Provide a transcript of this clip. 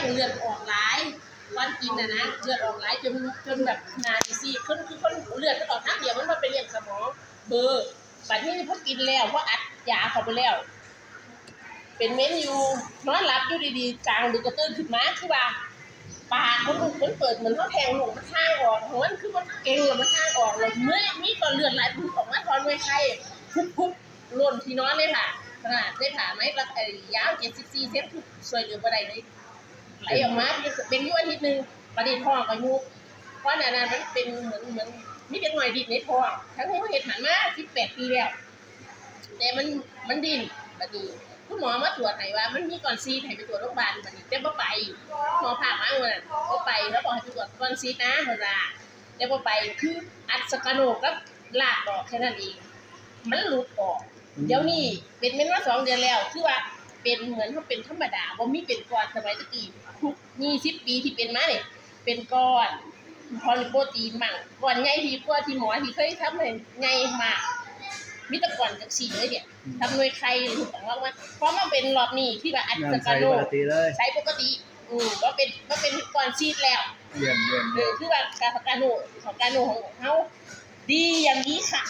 งเลือดออกหลายวันกินนะนะเลือดออกหลายจนจนแบบนาดีซี่ขึ้นคือคนเลือดมันออกทาเดียวมันมาไปเลี้ยงสมองเบอร์บัดนี้พอกินแล้วพออัดยาเข้าไปแล้ว เป็นเมนอยู่นอนหลับอยู่ดีๆกลางดึกก็ตื่นขึ้นมาคือว่าปากมันมันเปิดเหมือนเขาแทงหนูมันข้างออกของมันคือมันเก่งแล้วมันข้างออกแล้วเมื่อมีก่อนเลือดไหลพุ่งออกมาตอนไว้ไข้พุบพุบล่นที่นอนเลยค่ะขนาดได้ผ่าไหมรักไอ้ยาว74เซนทุกสวยเหลือบ่ได้เลย ไหลออกมาเป็นยู่อาทิตย์หนึ่งประดี๋ยวท้องก็ยุบเพราะนั่นน่ะมันเป็นเหมือนเหมือนมีเด็กหน่อยดิดในท้องทั้งที่เขาเห็นหันมา18ปีแล้วแต่มันมันดิ้นบัดนี้คุณหมอมาตรวจไหนว่ามันมีก่อนซีดให้ไปตรวจโรงพยาบาลบัดนี้แต่บ่ไปหมอผ่ามาเมื่อนั้นบ่ไปแล้วบอกให้ไปตรวจก่อนซีดนะเว่าแต่บ่ไปคืออัดสกโนกับลากออกแค่นั้นเองมันหลุดออก เดี๋ยวนี้เป็นเม็นมาสองเดือนแล้วคือว่า เป็นเหมือนเขาเป็นธรรมดาบ่มีเป็นก้อนสมัยตะกี้ทุก20ปีที่เป็นมาเนี่ยเป็นก้อนพอลิโปรตีนมั่งก้อนใหญ่ที่กว่าที่หมอที่เคยทำให้ใหญ่มากมีแตะก่อนจากสี่เลยเนี่ยทำหน่วยใครถูกต้องว่าว่าเพราะมันเป็นรอบนี้ที่ว่าอัดงาสนกาใช้โนปกติเลยใช้ปกติอืมก็เป็นก็เป็นก่อนซีดแล้วเยี่ยมเยี่ยมเอเยี่ยอมคือว่าการสกาโนของการโนของเขาดีอย่างนี้ค่ะ